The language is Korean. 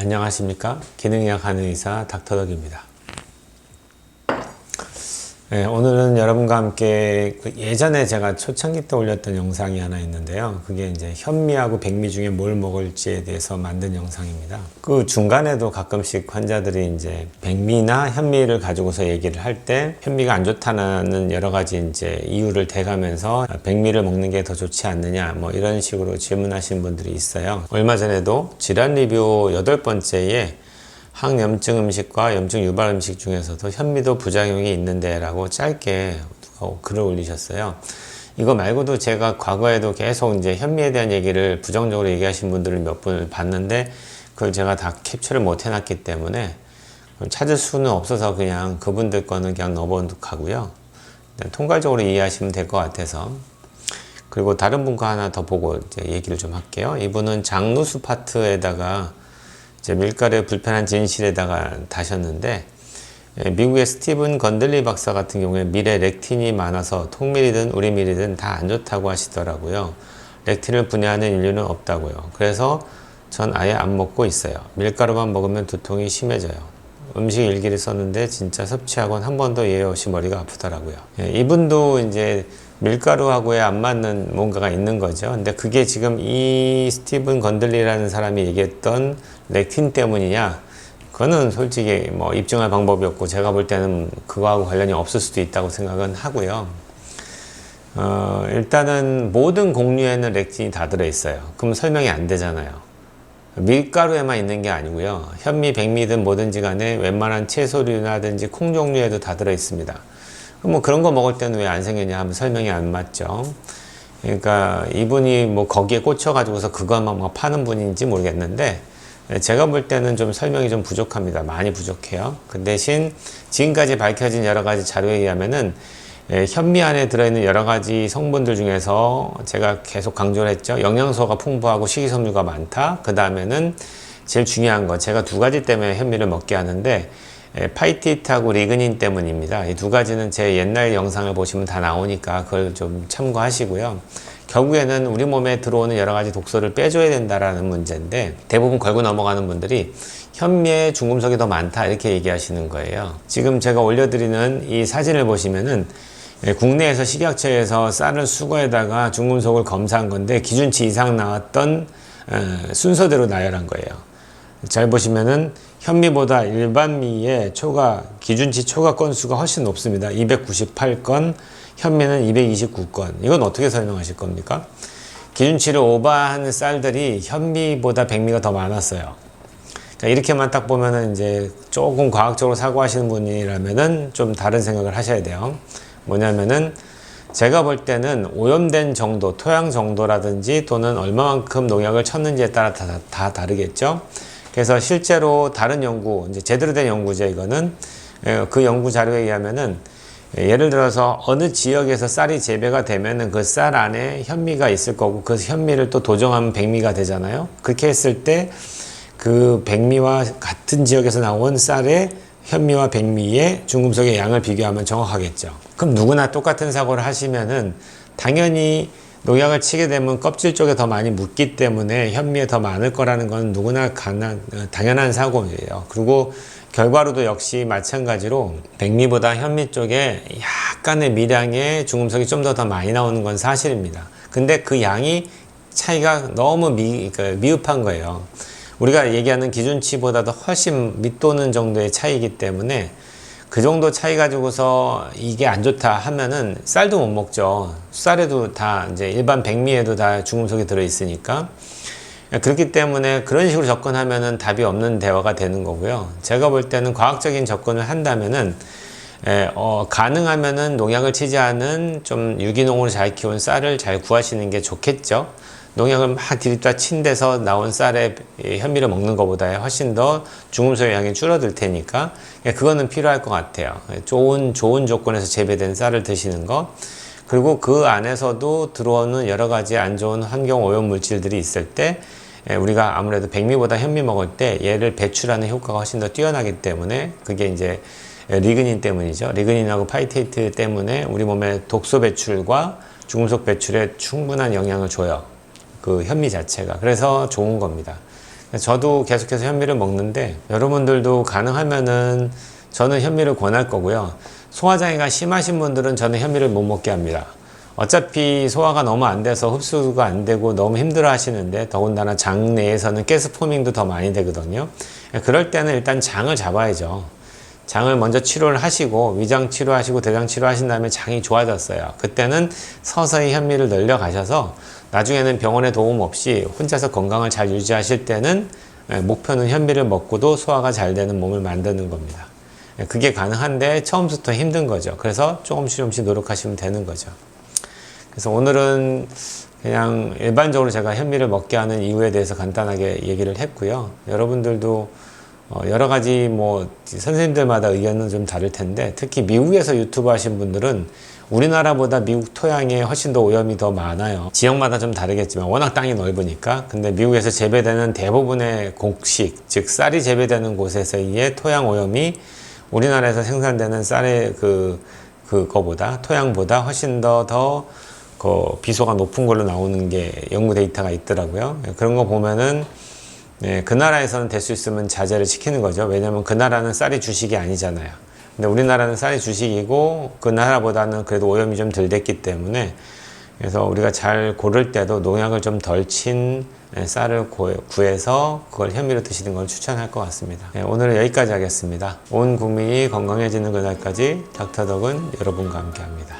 안녕하십니까? 기능의학 한의사 닥터덕입니다 네, 오늘은 여러분과 함께 그 예전에 제가 초창기 때 올렸던 영상이 하나 있는데요. 그게 이제 현미하고 백미 중에 뭘 먹을지에 대해서 만든 영상입니다. 그 중간에도 가끔씩 환자들이 이제 백미나 현미를 가지고서 얘기를 할 때 현미가 안 좋다는 여러 가지 이제 이유를 대가면서 백미를 먹는 게 더 좋지 않느냐 뭐 이런 식으로 질문하시는 분들이 있어요. 얼마 전에도 질환 리뷰 여덟 번째에 항염증 음식과 염증 유발 음식 중에서도 현미도 부작용이 있는데 라고 짧게 글을 올리셨어요. 이거 말고도 제가 과거에도 계속 이제 현미에 대한 얘기를 부정적으로 얘기하신 분들을 몇 분을 봤는데 그걸 제가 다 캡처를 못 해놨기 때문에 찾을 수는 없어서 그냥 그분들 거는 그냥 넣어보고요. 통괄적으로 이해하시면 될 것 같아서 그리고 다른 분거 하나 더 보고 이제 얘기를 좀 할게요. 이분은 장누수 파트에다가 이제 밀가루에 불편한 진실에다가 다셨는데 예, 미국의 스티븐 건들리 박사 같은 경우에 밀에 렉틴이 많아서 통밀이든 우리밀이든 다 안 좋다고 하시더라고요. 렉틴을 분해하는 인류는 없다고요. 그래서 전 아예 안 먹고 있어요. 밀가루만 먹으면 두통이 심해져요. 음식 일기를 썼는데 진짜 섭취하곤 한 번도 예외 없이 머리가 아프더라고요. 예, 이분도 이제 밀가루하고의 안 맞는 뭔가가 있는 거죠. 근데 그게 지금 이 스티븐 건들리라는 사람이 얘기했던 렉틴 때문이냐? 그거는 솔직히 뭐 입증할 방법이 없고 제가 볼 때는 그거하고 관련이 없을 수도 있다고 생각은 하고요. 어, 일단은 모든 곡류에는 렉틴이 다 들어있어요. 그럼 설명이 안 되잖아요. 밀가루에만 있는 게 아니고요. 현미, 백미든 뭐든지 간에 웬만한 채소류나든지 콩 종류에도 다 들어있습니다. 뭐 그런 거 먹을 때는 왜 안 생겼냐 하면 설명이 안 맞죠. 그러니까 이분이 뭐 거기에 꽂혀가지고서 그것만 막 파는 분인지 모르겠는데 제가 볼 때는 좀 설명이 좀 부족합니다. 많이 부족해요. 그 대신 지금까지 밝혀진 여러 가지 자료에 의하면은 예, 현미 안에 들어있는 여러 가지 성분들 중에서 제가 계속 강조를 했죠. 영양소가 풍부하고 식이섬유가 많다. 그 다음에는 제일 중요한 거 제가 두 가지 때문에 현미를 먹게 하는데 예, 파이티트하고 리그닌 때문입니다. 이 두 가지는 제 옛날 영상을 보시면 다 나오니까 그걸 좀 참고하시고요. 결국에는 우리 몸에 들어오는 여러 가지 독소를 빼줘야 된다라는 문제인데 대부분 걸고 넘어가는 분들이 현미에 중금속이 더 많다 이렇게 얘기하시는 거예요. 지금 제가 올려드리는 이 사진을 보시면은 예, 국내에서 식약처에서 쌀을 수거에다가 중금속을 검사한 건데 기준치 이상 나왔던 어, 순서대로 나열한 거예요. 잘 보시면은 현미보다 일반 미의 초과 기준치 초과 건수가 훨씬 높습니다. 298건, 현미는 229건. 이건 어떻게 설명하실 겁니까? 기준치를 오버한 쌀들이 현미보다 백미가 더 많았어요. 그러니까 이렇게만 딱 보면은 이제 조금 과학적으로 사고하시는 분이라면은 좀 다른 생각을 하셔야 돼요. 뭐냐면은 제가 볼 때는 오염된 정도, 토양 정도라든지 또는 얼마만큼 농약을 쳤는지에 따라 다, 다 다르겠죠. 그래서 실제로 다른 연구, 이제 제대로 된 연구죠, 이거는. 예, 그 연구 자료에 의하면은 예를 들어서 어느 지역에서 쌀이 재배가 되면은 그 쌀 안에 현미가 있을 거고 그 현미를 또 도정하면 백미가 되잖아요. 그렇게 했을 때 그 백미와 같은 지역에서 나온 쌀의 현미와 백미의 중금속의 양을 비교하면 정확하겠죠. 그럼 누구나 똑같은 사고를 하시면은 당연히 농약을 치게 되면 껍질 쪽에 더 많이 묻기 때문에 현미에 더 많을 거라는 건 누구나 가난, 당연한 사고예요. 그리고 결과로도 역시 마찬가지로 백미보다 현미 쪽에 약간의 미량의 중금속이 좀 더 더 많이 나오는 건 사실입니다. 근데 그 양이 차이가 너무 미, 그 미흡한 거예요. 우리가 얘기하는 기준치보다도 훨씬 밑도는 정도의 차이기 때문에 그 정도 차이 가지고서 이게 안 좋다 하면은 쌀도 못 먹죠. 쌀에도 다 이제 일반 백미에도 다 중금속이 들어 있으니까. 그렇기 때문에 그런 식으로 접근하면은 답이 없는 대화가 되는 거고요. 제가 볼 때는 과학적인 접근을 한다면은 에, 어, 가능하면은 농약을 치지 않은 좀 유기농으로 잘 키운 쌀을 잘 구하시는 게 좋겠죠. 농약을 막 디립다 친 데서 나온 쌀에 현미를 먹는 것보다 훨씬 더 중금속의 양이 줄어들 테니까 그거는 필요할 것 같아요. 좋은 좋은 조건에서 재배된 쌀을 드시는 것 그리고 그 안에서도 들어오는 여러 가지 안 좋은 환경 오염 물질들이 있을 때 우리가 아무래도 백미보다 현미 먹을 때 얘를 배출하는 효과가 훨씬 더 뛰어나기 때문에 그게 이제 리그닌 때문이죠. 리그닌하고 파이테이트 때문에 우리 몸의 독소 배출과 중금속 배출에 충분한 영향을 줘요. 그 현미 자체가. 그래서 좋은 겁니다. 저도 계속해서 현미를 먹는데 여러분들도 가능하면은 저는 현미를 권할 거고요. 소화장애가 심하신 분들은 저는 현미를 못 먹게 합니다. 어차피 소화가 너무 안 돼서 흡수가 안 되고 너무 힘들어 하시는데 더군다나 장 내에서는 가스 포밍도 더 많이 되거든요. 그럴 때는 일단 장을 잡아야죠. 장을 먼저 치료를 하시고 위장 치료하시고 대장 치료하신 다음에 장이 좋아졌어요. 그때는 서서히 현미를 늘려 가셔서 나중에는 병원의 도움 없이 혼자서 건강을 잘 유지하실 때는 예, 목표는 현미를 먹고도 소화가 잘 되는 몸을 만드는 겁니다. 예, 그게 가능한데 처음부터 힘든 거죠. 그래서 조금씩 조금씩 노력하시면 되는 거죠. 그래서 오늘은 그냥 일반적으로 제가 현미를 먹게 하는 이유에 대해서 간단하게 얘기를 했고요. 여러분들도 어, 여러 가지 뭐 선생님들마다 의견은 좀 다를 텐데 특히 미국에서 유튜브 하신 분들은 우리나라보다 미국 토양에 훨씬 더 오염이 더 많아요. 지역마다 좀 다르겠지만 워낙 땅이 넓으니까. 근데 미국에서 재배되는 대부분의 곡식, 즉 쌀이 재배되는 곳에서의 토양 오염이 우리나라에서 생산되는 쌀의 그 그거보다 토양보다 훨씬 더더 그 비소가 높은 걸로 나오는 게 연구 데이터가 있더라고요. 그런 거 보면은 네, 그 나라에서는 될 수 있으면 자제를 시키는 거죠. 왜냐하면 그 나라는 쌀이 주식이 아니잖아요. 근데 우리나라는 쌀이 주식이고 그 나라보다는 그래도 오염이 좀 덜 됐기 때문에 그래서 우리가 잘 고를 때도 농약을 좀 덜 친 쌀을 구- 구해서 그걸 현미로 드시는 걸 추천할 것 같습니다. 네, 오늘은 여기까지 하겠습니다. 온 국민이 건강해지는 그날까지 닥터덕은 여러분과 함께 합니다.